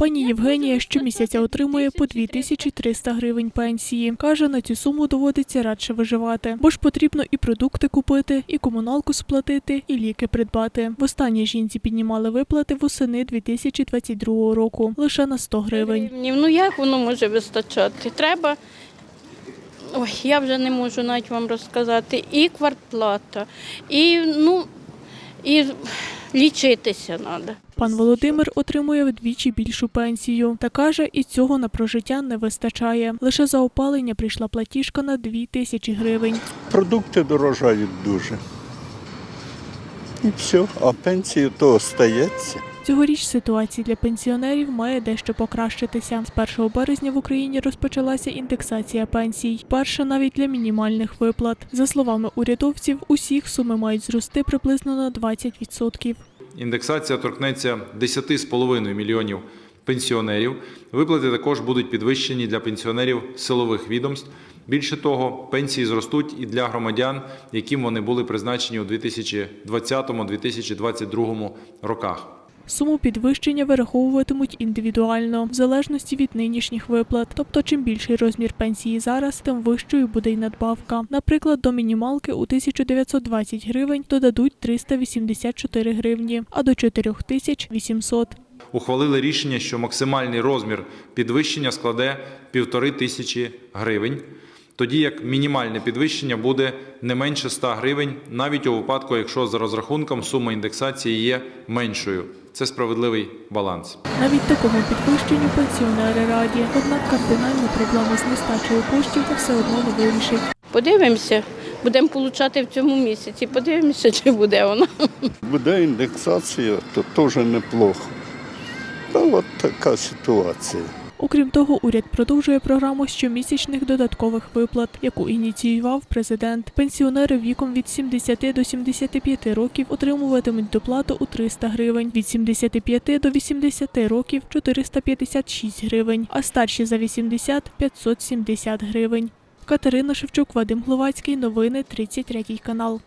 Пані Євгенія щомісяця отримує по 2300 гривень пенсії. Каже, на цю суму доводиться радше виживати, бо ж потрібно і продукти купити, і комуналку сплатити, і ліки придбати. Востаннє жінці піднімали виплати восени 2022 року лише на 100 гривень. Ну як воно може вистачати? Треба. Ой, я вже не можу навіть вам розказати. І квартплата, і ну і лічитися треба. Пан Володимир отримує вдвічі більшу пенсію та каже, і цього на прожиття не вистачає. Лише за опалення прийшла платіжка на 2 тисячі гривень. Продукти дорожають дуже. І все, а пенсію то остається. Цьогоріч ситуація для пенсіонерів має дещо покращитися. З 1 березня в Україні розпочалася індексація пенсій. Перша навіть для мінімальних виплат. За словами урядовців, усіх суми мають зрости приблизно на 20%. Індексація торкнеться 10,5 мільйонів пенсіонерів. Виплати також будуть підвищені для пенсіонерів силових відомств. Більше того, пенсії зростуть і для громадян, яким вони були призначені у 2020-2022 роках. Суму підвищення вираховуватимуть індивідуально, в залежності від нинішніх виплат. Тобто, чим більший розмір пенсії зараз, тим вищою буде й надбавка. Наприклад, до мінімалки у 1920 гривень додадуть 384 гривні, а до 4800. Ухвалили рішення, що максимальний розмір підвищення складе півтори тисячі гривень, тоді як мінімальне підвищення буде не менше 100 гривень, навіть у випадку, якщо за розрахунком сума індексації є меншою. Це справедливий баланс. Навіть такому підвищенню пенсіонери раді. Однак кардинальну проблему з нестачею коштів все одно не вирішить. Подивимося, будемо получати в цьому місяці. Подивимося, чи буде воно. Буде індексація, то теж неплохо. Та от така ситуація. Окрім того, уряд продовжує програму щомісячних додаткових виплат, яку ініціював президент. Пенсіонери віком від 70 до 75 років отримуватимуть доплату у 300 гривень, від 75 до 80 років 456 гривень, а старші за 80 – 570 гривень. Катерина Шевчук, Вадим Гловацький. Новини 33 канал.